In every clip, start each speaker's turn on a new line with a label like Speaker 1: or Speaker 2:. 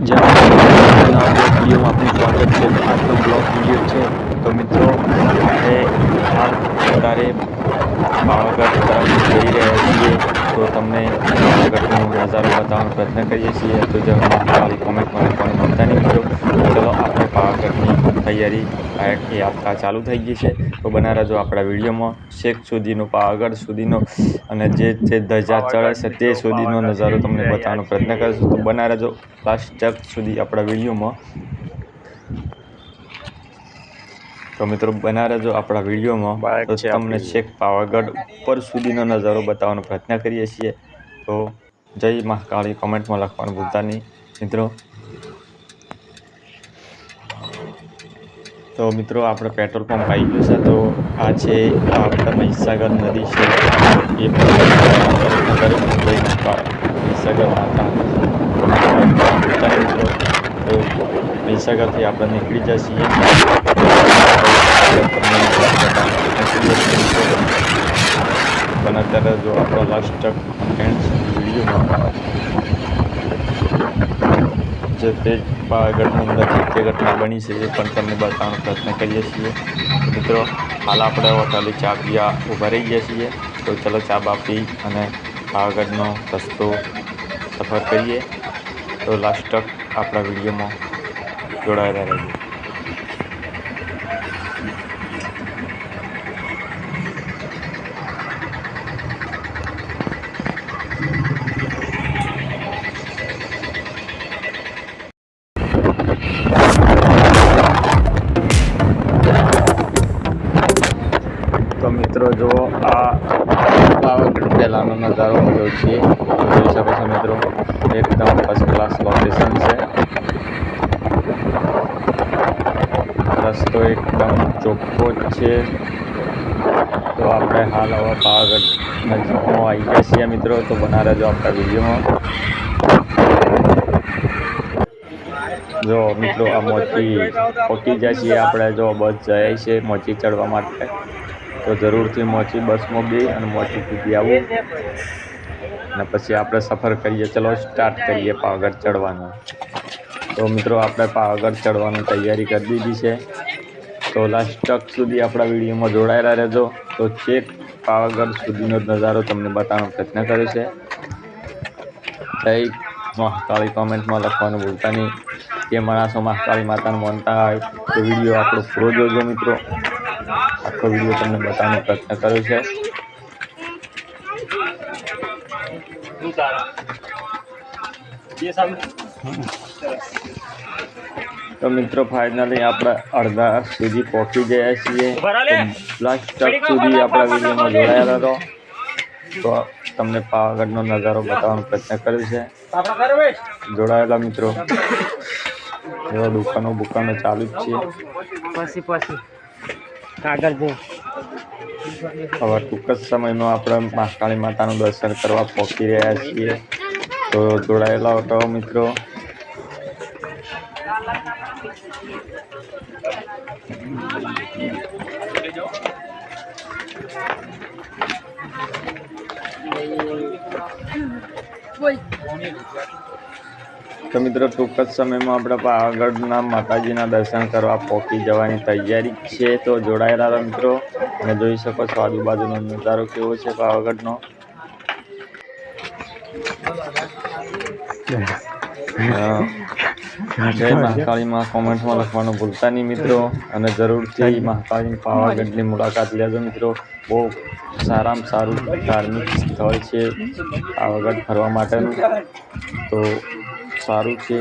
Speaker 1: જ્યાં નવા વિડીયોમાં આપનું સ્વાગત છે તો આજનો બ્લોગ વીડિયો છે તો મિત્રો આપણે હાલ અત્યારે પાવાગઢ તરફ જઈ રહ્યા છીએ તો તમને પાવાગઢનો નજારો બતાવવાનો પ્રયત્ન કરીએ છીએ તો જો ખાલી કોમેન્ટમાં લખવાનું ભૂલતા નહીં મિત્રો ચલો આપણે પાવાગઢની કાંઈક યાત્રા ચાલુ થઈ ગઈ છે. તો બના રહેજો આપણા વિડીયોમાં શેખ સુધીનો પાવાગઢ સુધીનો અને જે જે ધજા ચડે છે તે સુધીનો નજારો તમને બતાવવાનો પ્રયત્ન કરીશું. તો બના રહેજો લાસ્ટ ચક સુધી આપણા વિડીયોમાં તો મિત્રો બના રહેજો આપણા વિડીયોમાં તો તમને શેખ પાવાગઢ ઉપર સુધીનો નજારો બતાવવાનો પ્રયત્ન કરીએ છીએ. તો જય મહાકાળી કોમેન્ટમાં લખવાનું ભૂલતા નહીં. મિત્રો તો મિત્રો, આપણે પેટ્રોલ પંપ આવી ગયું છે. તો આ છે આપણે મહીસાગર નદી છે. એ મહીસાગર તો મહીસાગરથી આપણે નીકળી જઈએ પણ અત્યારે જો આપણો લાસ્ટ વિડીયોમાં જે તે પાવાગઢની અંદર જે ઘટના બની છે, એ પણ તમને બતાવવાનો પ્રયત્ન કરીએ છીએ. મિત્રો, હાલ આપણે હોટલે ચા પીવા ઊભા રહી ગયા છીએ. તો ચલો ચા બા પી અને પાવાગઢનો રસ્તો સફર કરીએ. તો લાસ્ટ આપણા વિડીયોમાં જોડાયેલા રહેજો. નજારો છીએ જોઈ શકો છો મિત્રો એકદમ ફર્સ્ટ ક્લાસ લોકેશન છે. રસ્તો એકદમ ચોખ્ખો જ છે. તો આપણે હાલ હવે પાવાગઢ નજીકમાં આવી ગયા છીએ મિત્રો. તો બના રહેજો આપણા વિડીયોમાં. જો મિત્રો, આ મોચી પહોંચી જાય છીએ આપણે જો બસ જાય છે મોચી ચડવા માટે. તો જરૂરથી મોચી બસમાં બી અને મોચી સુધી આવું. અને પછી આપણે સફર કરીએ. ચલો સ્ટાર્ટ કરીએ પાવાગઢ ચડવાનું. તો મિત્રો, આપણે પાવાગઢ ચડવાની તૈયારી કરી દીધી છે. તો લાસ્ટ તક સુધી આપણા વિડીયોમાં જોડાયેલા રહેજો. તો ચેક પાવાગઢ સુધીનો નજારો તમને બતાવવાનો પ્રયત્ન કર્યો છે. જય મહાકાળી કોમેન્ટમાં લખવાનું ભૂલતા નહીં. જે માણસો મહાકાળી માતાને માનતા હોય, તો વીડિયો આપણો પૂરો જોજો મિત્રો. આખો વીડિયો તમને બતાવવાનો પ્રયત્ન કર્યો છે. તો મિત્રો ફાઇનલી આપણે અડધા સુધી પહોંચી ગયા છીએ. લાસ્ટ તક સુધી આપણા વિડીયોમાં જોડાયેલા હતો તો તમને પાવાગઢનો નજારો બતાવવાનો પ્રયત્ન કર્યો છે. જોડાયેલા મિત્રો. એવા દુકાનો બુકાનો ચાલુ જ છે.
Speaker 2: પછી પછી. કાગળ દે.
Speaker 1: હવે ટૂંક જ સમયમાં આપણે મહાકાળી માતાનું દર્શન કરવા પહોંચી રહ્યા છીએ. તો જોડાયેલા હતો મિત્રો. તો મિત્રો ટૂંક જ સમયમાં આપણે પાવાગઢના માતાજીના દર્શન કરવા પહોંચી જવાની તૈયારી છે. તો જોડાયેલા રહો મિત્રો અને જોઈ શકો છો આજુબાજુનો નજારો કેવો છે પાવાગઢનો. જય મહાકાળીમાં કોમેન્ટમાં લખવાનું ભૂલતા નહીં મિત્રો અને જરૂરથી મહાકાળી પાવાગઢની મુલાકાત લેજો મિત્રો. બહુ સારામાં સારું ધાર્મિક સ્થળ છે પાવાગઢ ફરવા માટેનું. તો સારું છે.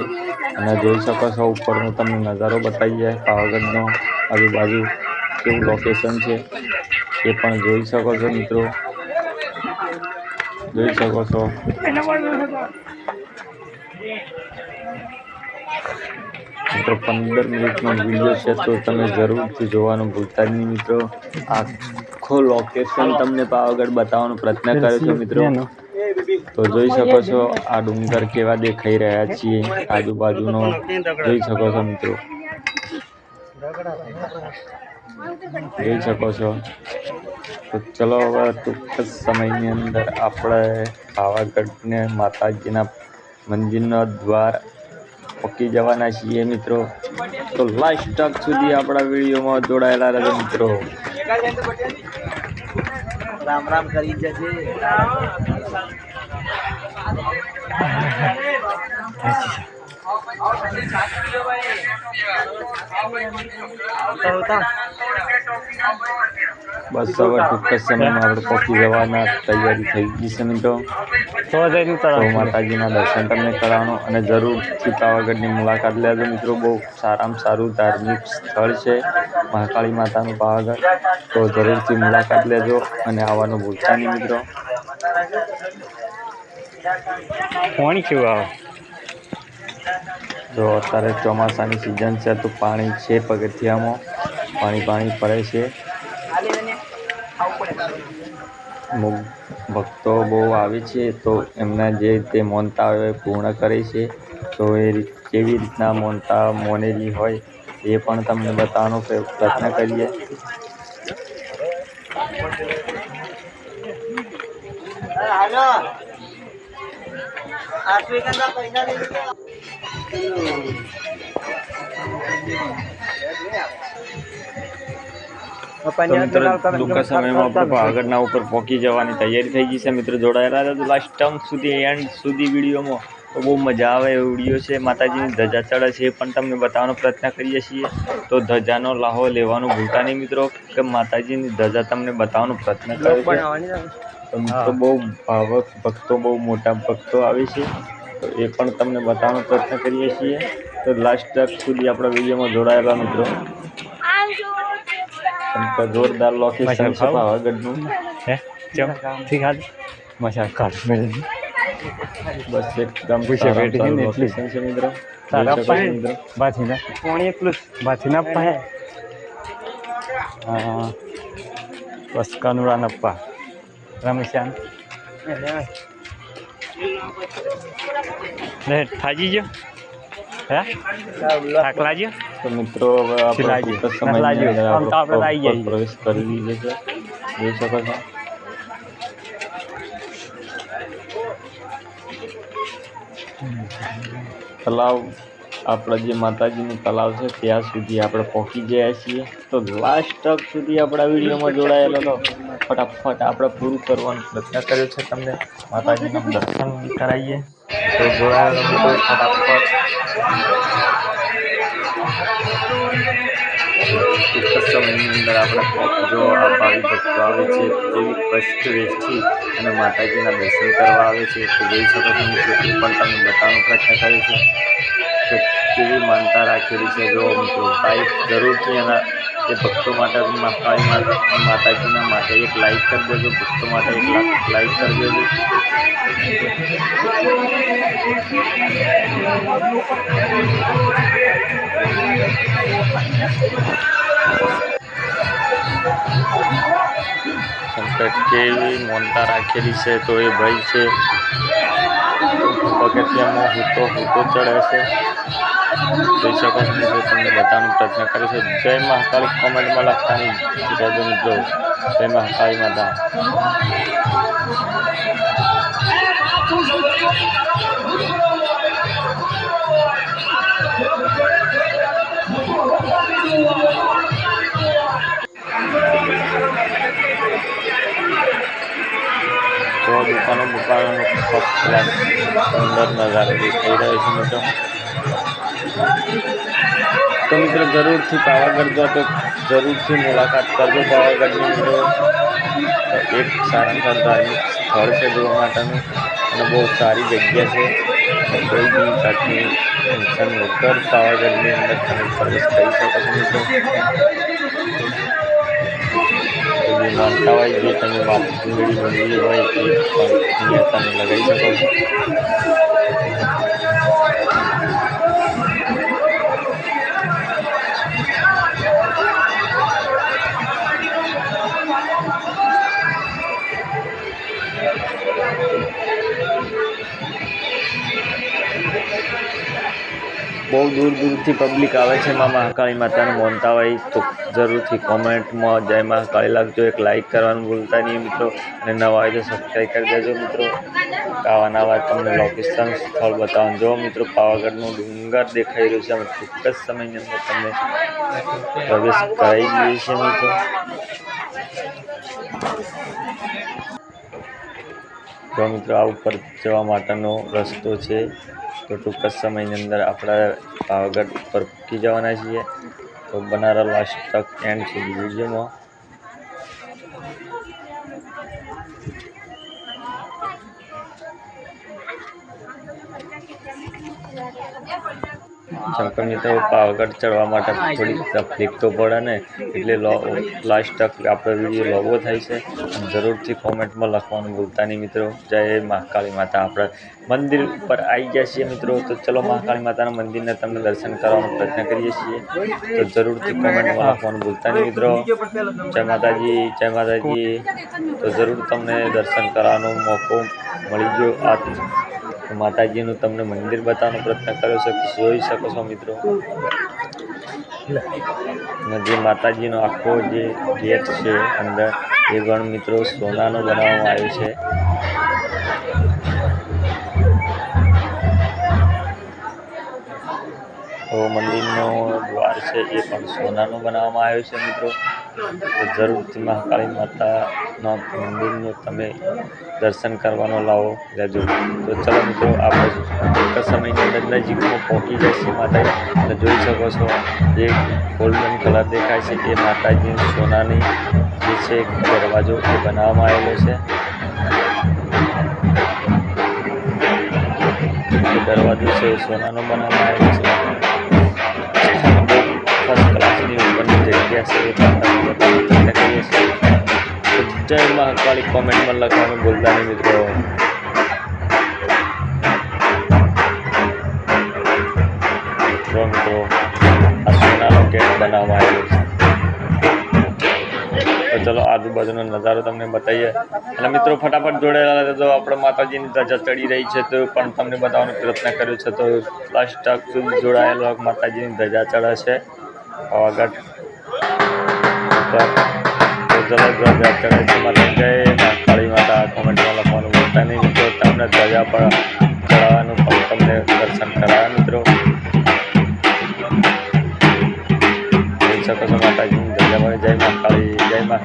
Speaker 1: અને જોઈ શકો છો ઉપર તમને નજારો બતાવી જાય. પાવાગઢનો આજુબાજુ કેવું લોકેશન છે, એ પણ જોઈ શકો છો મિત્રો. જોઈ શકો છો. મિત્રો, પંદર મિનિટનો વીડિયો છે, તો તમે જરૂરથી જોવાનું ભૂલતા નહીં મિત્રો. આખો લોકેશન તમને પાવાગઢ બતાવવાનો પ્રયત્ન કર્યો છે મિત્રો. તો જોઈ શકો છો, આ ડુંગર કેવા દેખાઈ રહ્યા છીએ, આજુબાજુનો જોઈ શકો છો મિત્રો. જોઈ શકો છો. તો ચલો હવે ટૂંક જ સમયની અંદર આપણે પાવાગઢને માતાજીના મંદિરનો દ્વાર પકી જવાના છીએ મિત્રો. તો લાસ્ટ તક સુધી આપણા વિડીયોમાં જોડાયેલા રહેજો મિત્રો.
Speaker 2: રામ રામ કરી જશે
Speaker 1: બસ હવે ટૂંક જ સમયમાં આપણે પહોંચી જવાના તૈયારી થઈ ગઈ છે મિત્રો. માતાજીના દર્શન તમને કરાવવાનું અને જરૂરથી પાવાગઢની મુલાકાત લેજો મિત્રો. બહુ સારામાં સારું ધાર્મિક સ્થળ છે મહાકાળી માતાનું પાવાગઢ. તો જરૂરથી મુલાકાત લેજો અને આવવાનું ભૂલતા નહીં મિત્રો.
Speaker 2: કોણ કેવું આવે?
Speaker 1: જો અત્યારે ચોમાસાની સિઝન છે, તો પાણી છે પગથિયામાં. પાણી પાણી પડે છે. ભક્તો બહુ આવે છે, તો એમના જે રીતે મોનતા હોય પૂર્ણ કરે છે. તો એ કેવી રીતના મોનતા મોનેલી હોય એ પણ તમને બતાવવાનો પ્રયત્ન કરીએ.
Speaker 2: હાલો. પૈસા
Speaker 1: મિત્રો ટૂંકા સમયમાં આપણે પાવાગઢના ઉપર પહોંચી જવાની તૈયારી થઈ ગઈ છે. મિત્રો જોડાયેલા રહેજો. લાસ્ટ ટર્મ સુધી એન્ડ સુધી વિડીયોમાં. તો બહુ મજા આવે એવો વીડિયો છે. માતાજીની ધજા ચડે છે એ પણ તમને બતાવવાનો પ્રયત્ન કરીએ છીએ. તો ધજાનો લાહો લેવાનો ભૂલતા નહીં મિત્રો કે માતાજીની ધજા તમને બતાવવાનો પ્રયત્ન કરે છે. તો બહુ ભાવક ભક્તો બહુ મોટા ભક્તો આવે છે. તો એ પણ તમને બતાવવાનો પ્રયત્ન કરીએ છીએ. તો લાસ્ટ તક સુધી આપણા વિડીયોમાં જોડાયેલા મિત્રો. જોરદાર લોકેશન છે પાવાગઢનું.
Speaker 2: મજા કાઢ
Speaker 1: બસ એકદમ
Speaker 2: પૂછે બેઠી.
Speaker 1: લોકેશન છે મિત્રો.
Speaker 2: બાથીના. પાણી એકલું બાથીના પાસે બસ કાનુડા નપ્પા લે થાજી ગયો? હે? થાક લાગ્યો
Speaker 1: તો મિત્રો હવે આપણે. પ્રવેશ કરી લીધો છે. જોઈ શકો છો. તલાવ આપણા જે માતાજીનું તલાવ છે, ત્યાં સુધી આપણે પહોંચી ગયા છીએ. તો લાસ્ટ તક સુધી આપણા વિડીયોમાં જોડાયેલો તો ફટાફટ આપણે પૂરું કરવાનો પ્રયત્ન કર્યો છે તમને માતાજીના દર્શન કરાવીએ. તો જોડાયેલો ફટાફટ. સમયની અંદર આપણે જો આવે છે, તેવી કષ્ટ વેચથી અને માતાજીના દર્શન કરવા આવે છે, તો પણ તમને બતાવવાનો પ્રયત્ન કરે છે કેવી માનતા રાખેલી છે. જો મિત્રો લાઈક જરૂરથી એના એ ભક્તો માટે માતાજીના માટે એક લાઈક કરી દેજો. ભક્તો માટે એક લાઈક કરી દેજો. કેવી મોનતા રાખેલી છે તો એ ભાઈ છે. પગથિયામાં હૂતો હૂતો ચડે છે. જોઈ શકો છો મિત્રો, તમને બતાવવાનો પ્રયત્ન કરે છે. જય મહાકાળી કોમેન્ટમાં લખતાની જય મિત્રો. જય મહાકાળી માતા. તો દુકાનો, દુકાનોનો ફર્સ્ટ ક્લાસ સુંદર નજારો દેખાઈ રહ્યો છે મિત્રો. તો મિત્રો જરૂરથી પાવાગઢ જાઓ તો જરૂરથી મુલાકાત કરજો પાવાગઢની મિત્રો એક સારામાં સારું ધાર્મિક સ્થળ છે જોવા માટેનું અને બહુ સારી જગ્યા છે અને કોઈ બી જાતની ટેન્શન વગર પાવાગઢની અંદર તમે પ્રવેશ કરી શકો છો મિત્રો તો જે માનતા હોય જે તમે વાત મેળવી બનવી હોય એ પણ અહીંયા તમે લગાવી શકો છો બહુ દૂર દૂરથી પબ્લિક આવે છે માં મહાકાળી માતાને માનતા હોય તો જરૂરથી કોમેન્ટમાં જય મહાકાળી લાગજો. એક લાઈક કરવાનું ભૂલતા નહીં મિત્રો. અને નવા હોય તો સબસ્ક્રાઈબ કરી દેજો મિત્રો. આવા નવા તમને લોકેશન સ્થળ બતાવવાનું. જો મિત્રો પાવાગઢનું ડુંગર દેખાઈ રહ્યું છે, અમે ટૂંક જ સમયની અંદર તમને પ્રવેશ કરાવી દઈએ છીએ મિત્રો. જો મિત્રો, આ ઉપર જવા માટેનો રસ્તો છે. તો ટૂંક જ સમયની અંદર આપણા પાવાગઢ ઉપર પહોંચી જવાના છીએ. તો બનારા લાસ્ટ તક એન્ડ સુધી વિડીયોમાં. શંકર મિત્રો પાવાગઢ ચડવા માટે થોડી તકલીફ તો પડે ને, એટલે લાસ્ટ તક, આપણો વીડિયો લોગો થાય છે જરૂરથી કોમેન્ટમાં લખવાનું ભૂલતા નહીં મિત્રો. જય મહાકાળી માતા. આપણે મંદિર ઉપર આવી ગયા છીએ મિત્રો, તો ચલો મહાકાળી માતાના મંદિરને તમને દર્શન કરવાનો પ્રયત્ન કરીએ છીએ. તો જરૂરથી કોમેન્ટમાં લખવાનું ભૂલતા નહીં મિત્રો. જય માતાજી જય માતાજી. તો જરૂર તમને દર્શન કરવાનો મોકો મળી ગયો. આ તો માતાજીનું તમને મંદિર બતાવવાનો પ્રયત્ન કર્યો છે, જોઈ શકો છો મિત્રો. જે માતાજીનો આખો જે ગેટ છે, અંદર એ ગણ મિત્રો સોનાનો બનાવવામાં આવ્યો છે. તો મંદિરનો દ્વાર છે, એ પણ સોનાનો બનાવવામાં આવ્યો છે મિત્રો. જરૂરથી મહાકાળી માતાના મંદિરને તમે દર્શન કરવાનો લાવો લેજો. તો ચલો મિત્રો, આપણે એક સમયની અંદર નજીકમાં પહોંચી જશે માતાજી. અને જોઈ શકો છો, જે ગોલ્ડન કલર દેખાય છે એ માતાજી સોનાની જે છે દરવાજો એ બનાવવામાં આવેલો છે. દરવાજો છે એ સોનાનો બનાવવામાં આવેલો છે. ફર્સ્ટ ક્લાસની ઉપરની જગ્યા છે એ પણ કરીએ છીએ. જય મહાકાળી કોમેન્ટમાં લખવાનું ભૂલતા નહીં મિત્રો. જો મિત્રો, આ સોનાનો ગેટ બનાવવામાં આવેલો છે. તો ચલો, આજુબાજુનો નજારો તમને બતાવીએ. અને મિત્રો, ફટાફટ જોડેલા તો આપણે માતાજીની ધજા ચડી રહી છે, તો પણ તમને બતાવવાનો પ્રયત્ન કર્યો છે, તો લાસ્ટ તક સુધી જોડાયેલો માતાજીની ધજા ચડે છે પાવાગઢ તો ચલો ચડે છે માતા જય મા કાળી માતા કોમેન્ટમાં લખવાનું ભૂલતા નહીં મિત્રો તમને ધજા પર ચડાવવાનું તમને દર્શન કરાવ્યા મિત્રો જોઈ શકો જય મા કાળી જય મા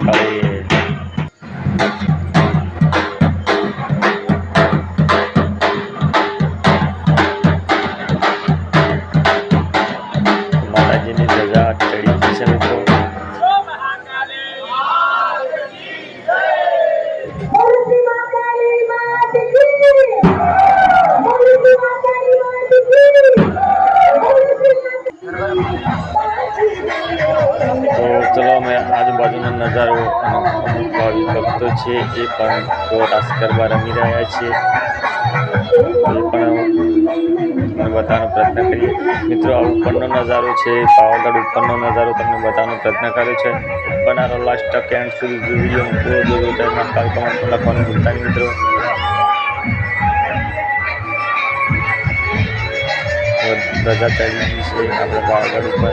Speaker 1: ભક્તો છે, એ પણ રાસ ગરબા રમી રહ્યા છે. એ પણ બતાવવાનો પ્રયત્ન કરીએ. મિત્રો, આ ઉપરનો નજારો છે, પાવાગઢ ઉપરનો નજારો તમને બતાવવાનો પ્રયત્ન કર્યો છે. બનારો લાસ્ટ કેન્ડ સુધી વીડિયો પૂરો જોજો મિત્રો. રજા ચાલી છે, આપણે પાવાગઢ ઉપર.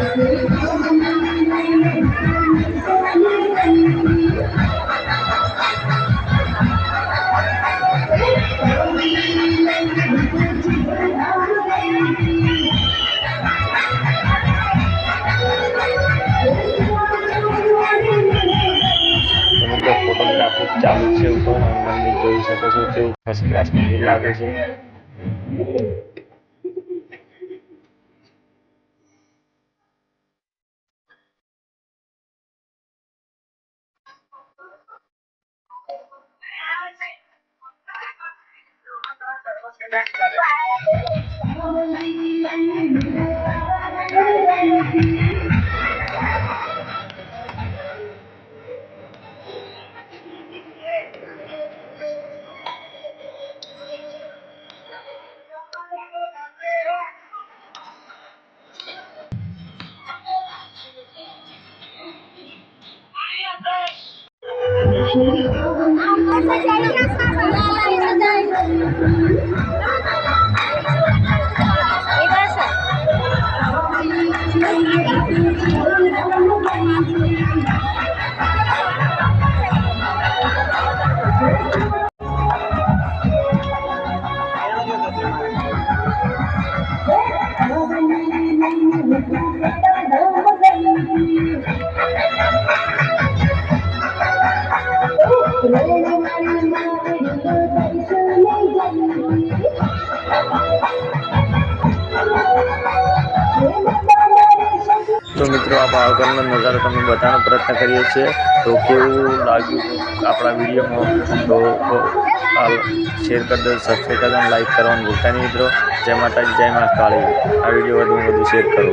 Speaker 1: જોઈ શકો છો કેવું ફર્સ્ટ ક્લાસ મંદિર લાગે છે
Speaker 3: Iba
Speaker 1: আমরা મિત્રો, આ પાવાગઢનો નજારો તમને બતાવવાનો પ્રયત્ન કરીએ છીએ. તો કેવું લાગ્યું આપણા વિડીયોમાં? તો શેર કરી દો સબસ્ક્રાઈબ કરી દો લાઈક કરવાનું ભૂલતા નહીં મિત્રો. જય માતાજી, જય મા કાળી. આ વીડિયો વધુ વધુ શેર કરો.